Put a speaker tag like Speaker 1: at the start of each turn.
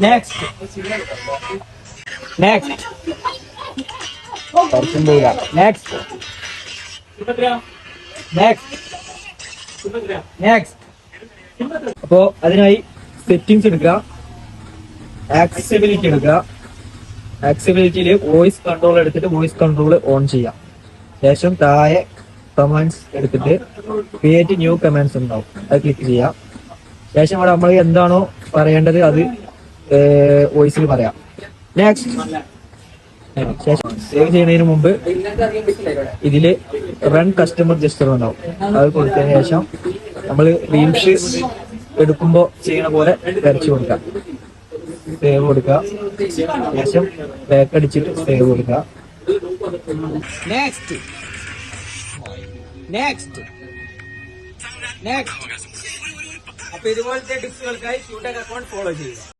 Speaker 1: Next next കുറച്ചും പോയില്ല next next next അപ്പോ അതിനായി സെറ്റിംഗ്സ് എടുക്കുക. ആക്സസിബിലിറ്റി എടുക്കുക. ആക്സസിബിലിറ്റിയിൽ വോയിസ് കൺട്രോൾ എടുത്തിട്ട് വോയിസ് കൺട്രോൾ ഓൺ ചെയ്യാം. ശേഷം താഴെ കമാൻഡ്സ് എടുത്തിട്ട് ക്രിയേറ്റ് ന്യൂ കമാൻഡ്സ് ഉണ്ടാവും. അത് ക്ലിക്ക് ചെയ്യാം. ശേഷം അവിടെ നമ്മൾ എന്താണോ പറയേണ്ടത് അത് വോയിസിൽ പറയാം. നെക്സ്റ്റ് സേവ് ചെയ്യുന്നതിന് മുമ്പ് ഇതിൽ റൺ കസ്റ്റമർ ജസ്റ്റർ ഉണ്ടാവും. അത് കൊടുത്തതിന് ശേഷം നമ്മൾ റീൽസ് എടുക്കുമ്പോ ചെയ്യണ പോലെ വരച്ചു കൊടുക്കാം. സേവ് കൊടുക്കുക ശേഷം ബാക്ക് അടിച്ചിട്ട് സേവ് കൊടുക്കുക നെക്സ്റ്റ് നെക്സ്റ്റ് നെക്സ്റ്റ് അപ്പൊ ഇതുപോലത്തെ ടിപ്സുകൾക്കായി ക്യൂടെക് അക്കൗണ്ട് ഫോളോ ചെയ്യുക.